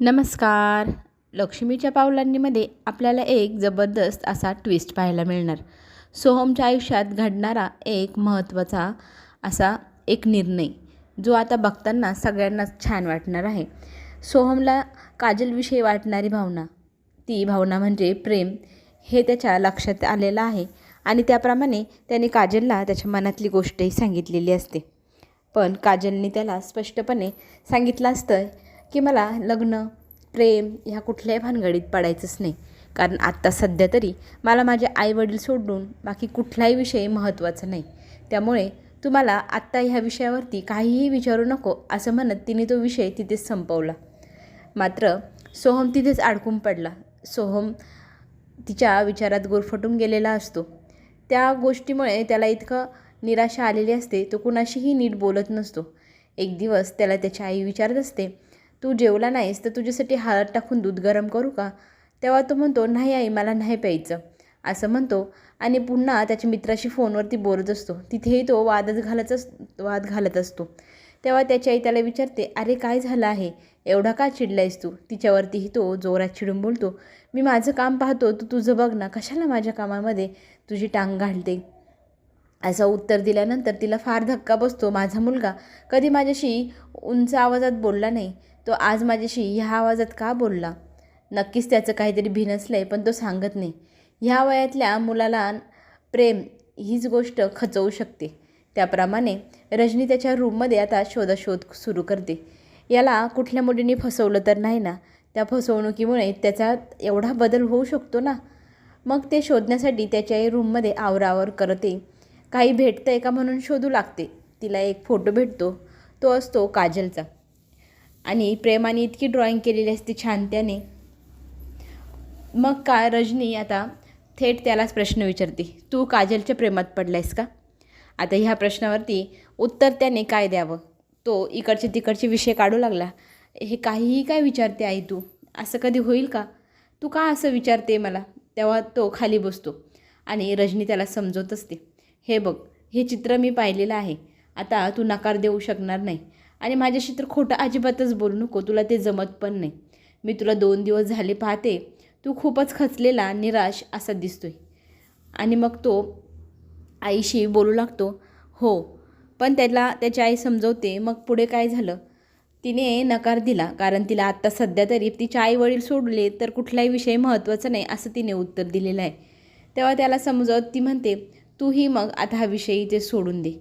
नमस्कार. लक्ष्मीच्या पावलांनीमध्ये आपल्याला एक जबरदस्त असा ट्विस्ट पाहायला मिळणार. सोहमच्या आयुष्यात घडणारा एक महत्त्वाचा असा एक निर्णय जो आता बघताना सगळ्यांनाच छान वाटणार आहे. सोहमला काजलविषयी वाटणारी भावना ती भावना म्हणजे प्रेम हे त्याच्या लक्षात आलेलं आहे आणि त्याप्रमाणे त्याने काजलला त्याच्या मनातली गोष्टही सांगितलेली असते. पण काजलने त्याला स्पष्टपणे सांगितलं असतं की मला लग्न प्रेम ह्या कुठल्याही भानगडीत पडायचंच नाही. कारण आत्ता सध्या तरी मला माझे आईवडील सोडून बाकी कुठलाही विषय महत्त्वाचा नाही. त्यामुळे तुम्हाला आत्ता ह्या विषयावरती काहीही विचारू नको असं म्हणत तिने तो विषय तिथेच संपवला. मात्र सोहम तिथेच अडकून पडला. सोहम तिच्या विचारात गुरफटून गेलेला असतो. त्या गोष्टीमुळे त्याला इतकं निराशा आलेली असते तो कुणाशीही नीट बोलत नसतो. एक दिवस त्याला त्याची आई विचारत असते तू जेवला नाहीस तर तुझ्यासाठी हळद टाकून दूध गरम करू का? तेव्हा तो म्हणतो नाही आई मला नाही प्यायचं. असं म्हणतो आणि पुन्हा त्याच्या मित्राशी फोनवरती बोलत असतो. तिथेही तो वादच घालत अस वाद घालत असतो. तेव्हा त्याची आई त्याला विचारते अरे काय झालं आहे? एवढा का चिडलायस तू? तिच्यावरतीही तो जोरात चिडून बोलतो मी माझं काम पाहतो तू तुझं बघ ना कशाला माझ्या कामामध्ये तुझी टांग घालते? असं उत्तर दिल्यानंतर तिला फार धक्का बसतो माझा मुलगा. कधी माझ्याशी उंच आवाजात बोलला नाही तो आज माझ्याशी ह्या आवाजात का बोलला? नक्कीच त्याचं काहीतरी भिनसलं आहे पण तो सांगत नाही. ह्या वयातल्या मुलाला प्रेम हीच गोष्ट खचवू शकते. त्याप्रमाणे रजनी त्याच्या रूममध्ये आता शोधाशोध सुरू करते. याला कुठल्या मुलीने फसवलं तर नाही ना? त्या फसवणुकीमुळे त्याचा एवढा बदल होऊ शकतो ना? मग ते शोधण्यासाठी त्याच्या रूममध्ये आवरावर करते. काही भेटतं आहे का म्हणून शोधू लागते. तिला एक फोटो भेटतो. तो असतो काजलचा. आणि प्रेमाने इतकी ड्रॉइंग केलेली असते छान त्याने. मग का रजनी आता थेट त्यालाच प्रश्न विचारते. तू काजलच्या प्रेमात पडलायस का? आता ह्या प्रश्नावरती उत्तर त्याने काय द्यावं? तो इकडचे तिकडचे विषय काढू लागला. हे काहीही काय विचारते आई तू? असं कधी होईल का? तू का असं विचारते मला? तेव्हा तो खाली बसतो. आणि रजनी त्याला समजवत असते. हे बघ हे चित्र मी पाहिलेलं आहे. आता तू नकार देऊ शकणार नाही. आणि माझ्याशी तर खोटं अजिबातच बोलू नको तुला ते जमत पण नाही. मी तुला दोन दिवस झाले पाहते तू खूपच खचलेला निराश असा दिसतोय. आणि मग तो आईशी बोलू लागतो हो पण त्याला त्याची आई समजवते मग पुढे काय झालं? तिने नकार दिला कारण तिला आत्ता सध्या तरी तिच्या आईवडील सोडले तर कुठलाही विषय महत्त्वाचा नाही असं तिने उत्तर दिलेलं आहे. तेव्हा त्याला समजवत ती म्हणते तूही मग आता हा विषयी ते सोडून दे.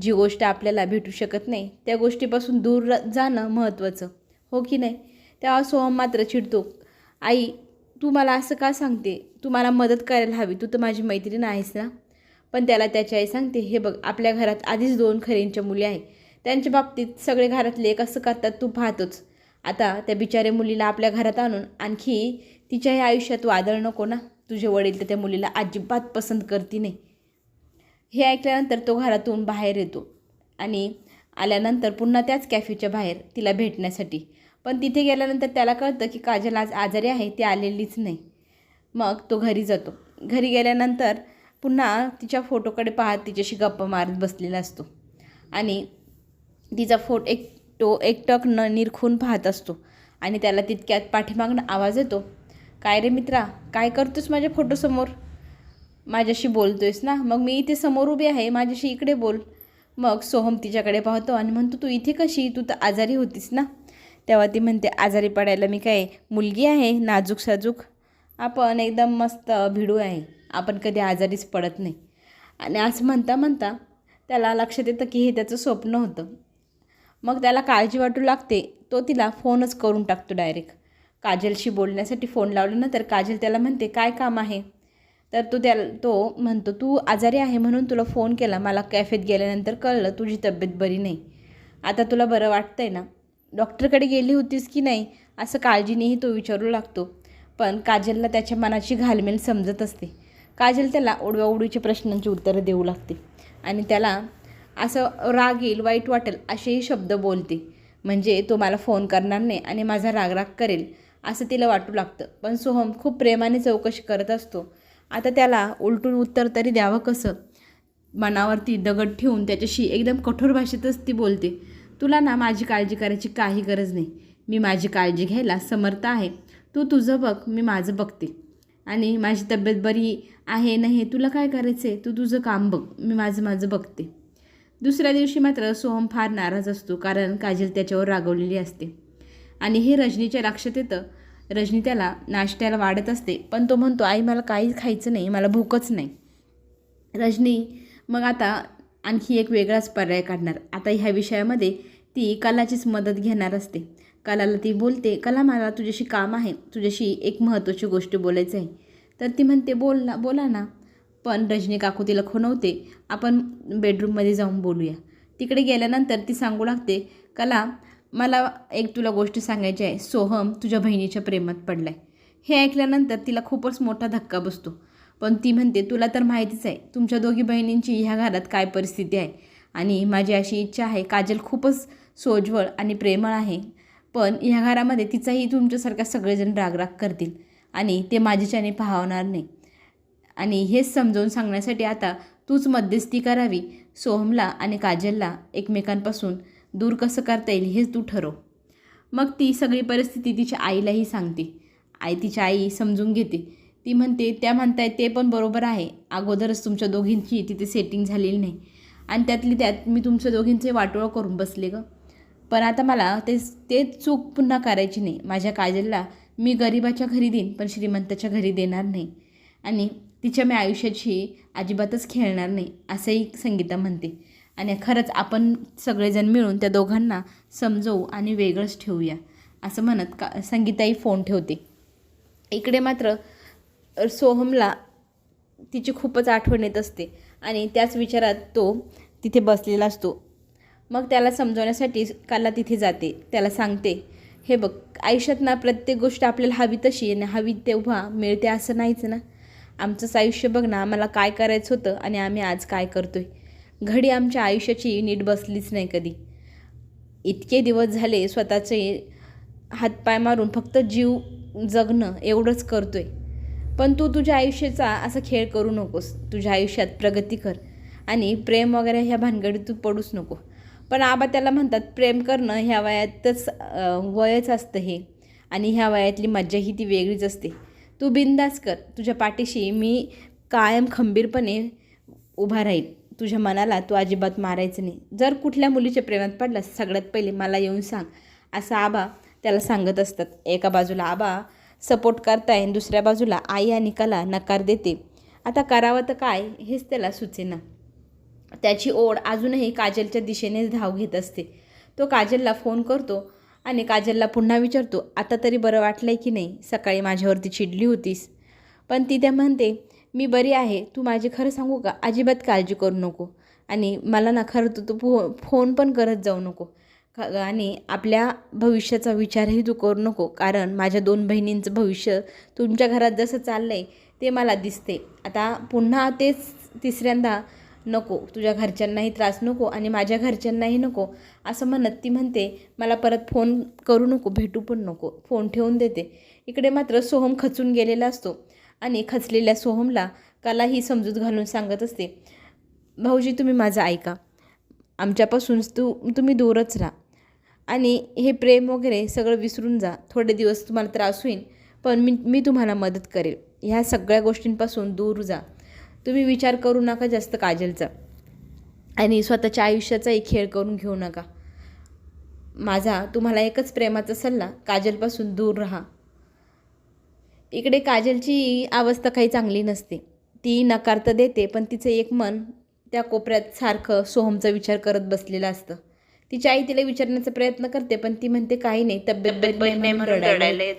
जी गोष्ट आपल्याला भेटू शकत नाही त्या गोष्टीपासून दूर जाणं महत्त्वाचं. हो की नाही? तेव्हा सोहम मात्र चिडतो. आई तू मला असं का सांगते? तू मला मदत करायला हवी. तू तर माझी मैत्रीण आहेस ना? पण त्याला त्याची आई सांगते हे बघ आपल्या घरात आधीच दोन खरेंच्या मुली आहे त्यांच्या बाबतीत सगळे घरातले एक असं करतात तू पाहतोच. आता त्या बिचारे मुलीला आपल्या घरात आणून आणखी तिच्याही आयुष्यात वादळ नको ना? तुझे वडील तर त्या मुलीला अजिबात पसंत करती नाही. हे ऐकल्यानंतर तो घरातून बाहेर येतो आणि आल्यानंतर पुन्हा त्याच कॅफेच्या बाहेर तिला भेटण्यासाठी. पण तिथे गेल्यानंतर त्याला कळतं की काजल आज आजारी आहे ती आलेलीच नाही. मग तो घरी जातो. घरी गेल्यानंतर पुन्हा तिच्या फोटोकडे पाहत तिच्याशी गप्पा मारत बसलेला असतो आणि तिचा फोट एक तो एकटक न निरखून पाहत असतो आणि त्याला तितक्यात पाठीमागणं आवाज येतो काय रे मित्रा काय करतोस माझ्या फोटोसमोर? माझ्याशी बोलतोयस ना? मग मी इथे समोर उभी आहे माझ्याशी इकडे बोल. मग सोहम तिच्याकडे पाहतो आणि म्हणतो तू इथे कशी? तू तर आजारी होतीस ना? तेव्हा ती म्हणते आजारी पडायला मी काय मुलगी आहे? नाजूक साजूक? आपण एकदम मस्त भिडू आहे. आपण कधी आजारीच पडत नाही. आणि असं म्हणता म्हणता त्याला लक्षात येतं की हे त्याचं स्वप्न होतं. मग त्याला काळजी वाटू लागते. तो तिला फोनच करून टाकतो डायरेक्ट. काजलशी बोलण्यासाठी फोन लावल्यानंतर काजल त्याला म्हणते काय काम आहे? तर तो त्या तो म्हणतो तू आजारी आहे म्हणून तुला फोन केला. मला कॅफेत गेल्यानंतर कळलं तुझी तब्येत बरी नाही. आता तुला बरं वाटतं आहे ना डॉक्टरकडे गेली होतीस की नाही? असं काळजीनेही तो विचारू लागतो. पण काजलला त्याच्या मनाची घालमेल समजत असते. काजल त्याला ओढव्याओढीच्या प्रश्नांची उत्तरं देऊ लागते आणि त्याला असं राग येईल वाईट वाटेल असेही शब्द बोलते. म्हणजे तो मला फोन करणार नाही आणि माझा राग राग करेल असं तिला वाटू लागतं. पण सोहम खूप प्रेमाने चौकशी करत असतो. आता त्याला उलटून उत्तर तरी द्यावं कसं? मनावरती दगड ठेवून त्याच्याशी एकदम कठोर भाषेतच ती बोलते तुला ना माझी काळजी करायची काही गरज नाही. मी माझी काळजी घ्यायला समर्थ आहे. तू तुझं बघ मी माझं बघते. आणि माझी तब्येत बरी आहे नाही तुला काय करायचं आहे तू तुझं काम बघ मी माझं माझं बघते. दुसऱ्या दिवशी मात्र सोहम फार नाराज असतो कारण काजल त्याच्यावर रागवलेली असते. आणि हे रजनीच्या लक्षात येतं रजनी त्याला नाश्त्याला वाढत असते पण तो म्हणतो आई मला काहीच खायचं नाही मला भूकच नाही. रजनी मग आता आणखी एक वेगळाच पर्याय काढणार. आता ह्या विषयामध्ये ती कलाचीच मदत घेणार असते. कलाला ती बोलते कला मला तुझ्याशी काम आहे तुझ्याशी एक महत्त्वाची गोष्ट बोलायचं आहे. तर ती म्हणते बोल ना बोला ना. पण रजनी काकू तिला खुणवते आपण बेडरूममध्ये जाऊन बोलूया. तिकडे गेल्यानंतर ती सांगू लागते कला मला एक तुला गोष्ट सांगायची आहे. सोहम तुझ्या बहिणीच्या प्रेमात पडला आहे हे ऐकल्यानंतर तिला खूपच मोठा धक्का बसतो. पण ती म्हणते तुला तर माहितीच आहे तुमच्या दोघी बहिणींची ह्या घरात काय परिस्थिती आहे? आणि माझी अशी इच्छा आहे काजल खूपच सोज्वळ आणि प्रेमळ आहे. पण ह्या घरामध्ये तिचाही तुमच्यासारखा सगळेजण रागराग करतील आणि ते माझ्याच्याने पाहणार नाही. आणि हेच समजावून सांगण्यासाठी आता तूच मध्यस्थी करावी सोहमला आणि काजलला एकमेकांपासून दूर कसं करता येईल हेच तू ठरव. मग ती सगळी परिस्थिती तिच्या आईलाही सांगते. आई तिच्या आई समजून घेते. ती म्हणते त्या म्हणतायत ते पण बरोबर आहे. अगोदरच तुमच्या दोघींची तिथे सेटिंग झालेली नाही. आणि त्यातली त्यात मी तुमच्या दोघींचे वाटोळं करून बसले ग. पण आता मला ते ते चूक पुन्हा करायची नाही. माझ्या काजलला मी गरिबाच्या घरी देईन पण श्रीमंताच्या घरी देणार नाही. आणि तिच्या मी आयुष्याची अजिबातच खेळणार नाही असंही संगीता म्हणते. आणि खरंच आपण सगळेजण मिळून त्या दोघांना समजवू आणि वेगळंच ठेवूया. असं म्हणत का संगीताही फोन ठेवते. इकडे मात्र सोहमला तिची खूपच आठवण येत असते आणि त्याच विचारात तो तिथे बसलेला असतो. मग त्याला समजवण्यासाठी काला तिथे जाते. त्याला सांगते हे बघ आयुष्यात ना प्रत्येक गोष्ट आपल्याला हवी तशी आणि हवी तेव्हा मिळते असं नाहीच ना. आमचंच आयुष्य बघ ना आम्हाला काय करायचं होतं आणि आम्ही आज काय करतोय. घडी आमच्या आयुष्याची नीट बसलीच नाही कधी. इतके दिवस झाले स्वतःचे हातपाय मारून फक्त जीव जगणं एवढंच करतो आहे पण तू तुझ्या आयुष्याचा असा खेळ करू नकोस. तुझ्या आयुष्यात प्रगती कर. आणि प्रेम वगैरे ह्या भानगडीत तू पडूच नको. पण आबा त्याला म्हणतात प्रेम करणं ह्या वयातच वयच असतं हे. आणि ह्या वयातली मज्जा ही ती वेगळीच असते. तू बिंदास कर. तुझ्या पाठीशी मी कायम खंबीरपणे उभा राहील तुझ्या मनाला तू अजिबात मारायचं नाही. जर कुठल्या मुलीच्या प्रेमात पडलास सगळ्यात पहिले मला येऊन सांग. असं आबा त्याला सांगत असतात. एका बाजूला आबा सपोर्ट करताय आणि दुसऱ्या बाजूला आई आणि कला नकार देते. आता करावं तर काय? हेच त्याला सुचेना. त्याची ओढ अजूनही काजलच्या दिशेनेच धाव घेत असते. तो काजलला फोन करतो आणि काजलला पुन्हा विचारतो आता तरी बरं वाटलं आहे की नाही? सकाळी माझ्यावरती चिडली होतीस. पण ती त्या म्हणते मी बरी आहे. तू माझी खरं सांगू का? अजिबात काळजी करू नको. आणि मला ना खरं तर तू फो फोन पण करत जाऊ नको. आणि आपल्या भविष्याचा विचारही तू करू नको. कारण माझ्या दोन बहिणींचं भविष्य तुमच्या घरात जसं चाललं आहे ते मला दिसते आता पुन्हा तेच तिसऱ्यांदा नको. तुझ्या घरच्यांनाही त्रास नको आणि माझ्या घरच्यांनाही नको. असं म्हणत ती म्हणते मला परत फोन करू नको भेटू पण नको. फोन ठेवून देते. इकडे मात्र सोहम खचून गेलेला असतो. आणि खचलेल्या सोहमला कला ही समजूत घालून सांगत असते भाऊजी तुम्ही माझं ऐका. आमच्यापासून तू तुम्ही दूरच राहा. आणि हे प्रेम वगैरे सगळं विसरून जा. थोडे दिवस तुम्हाला त्रास होईल पण मी मी तुम्हाला मदत करेल. ह्या सगळ्या गोष्टींपासून दूर जा. तुम्ही विचार करू नका जास्त काजलचा आणि स्वतःच्या आयुष्याचाही खेळ करून घेऊ नका. माझा तुम्हाला एकच प्रेमाचा सल्ला काजलपासून दूर राहा. इकडे काजलची अवस्था काही चांगली नसते. ती नकार तर देते पण तिचं एक मन त्या कोपऱ्यात सारखं सोहमचा विचार करत बसलेलं असतं. तिची आई तिला विचारण्याचा प्रयत्न करते पण ती म्हणते काही नाही तब्येत रडायला.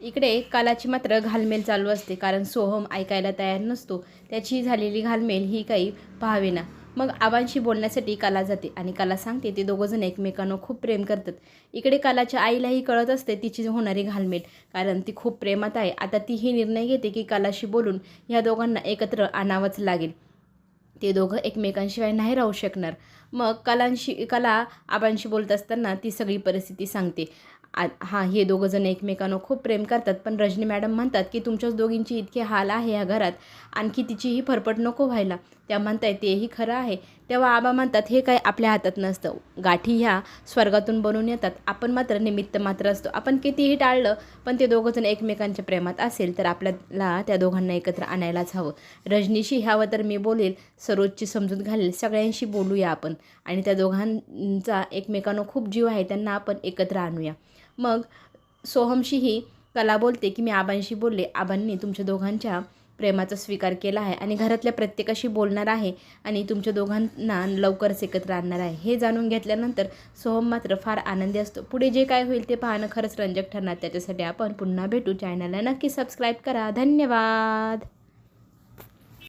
इकडे कालाची मात्र घालमेल चालू असते कारण सोहम ऐकायला तयार नसतो. त्याची झालेली घालमेल ही काही पाहावेना. मग आबांशी बोलण्यासाठी कला जाते आणि कला सांगते. ते दोघंजण एकमेकांना खूप प्रेम करतात. इकडे कलाच्या आईलाही कळत असते तिची होणारी घालमेट कारण ती खूप प्रेमात आहे. आता ती ही निर्णय घेते की कलाशी बोलून ह्या दोघांना एकत्र आणावंच लागेल. ते दोघं एकमेकांशिवाय नाही राहू शकणार. मग कलांशी कला आबांशी बोलत असताना ती सगळी परिस्थिती सांगते. आ हां हे दोघं जण एकमेकांना खूप प्रेम करतात पण रजनी मॅडम म्हणतात की तुमच्याच दोघींची इतके हाल आहे या घरात. आणखी तिचीही फरफट नको व्हायला. त्या म्हणताय तेही खरं आहे. तेव्हा आबा म्हणतात हे काय आपल्या हातात नसतं. गाठी ह्या स्वर्गातून बनून येतात. आपण मात्र निमित्त मात्र असतो. आपण कितीही टाळलं पण ते दोघंजण एकमेकांच्या प्रेमात असेल तर आपल्याला त्या दोघांना एकत्र आणायलाच हवं. रजनीशी ह्यावं तर मी बोलेल सरोजची समजूत घालेल. सगळ्यांशी बोलूया आपण. आणि त्या दोघांचा एकमेकांना खूप जीव आहे त्यांना आपण एकत्र आणूया. मग सोहमशीही कला बोलते की मी आबांशी बोलले. आबांनी तुमच्या दोघांच्या प्रेमाचा स्वीकार केला आहे आणि घरातल्या प्रत्येकाशी बोलणार आहे आणि तुमच्या दोघांना लवकरच एकत्र आणणार आहे. हे जाणून घेतल्यानंतर सोहम मात्र फार आनंदी असतो. पुढे जे काय होईल ते पाहणं खरंच रंजक ठरणार. त्याच्यासाठी आपण पुन्हा भेटू. चॅनलला नक्की सबस्क्राईब करा. धन्यवाद!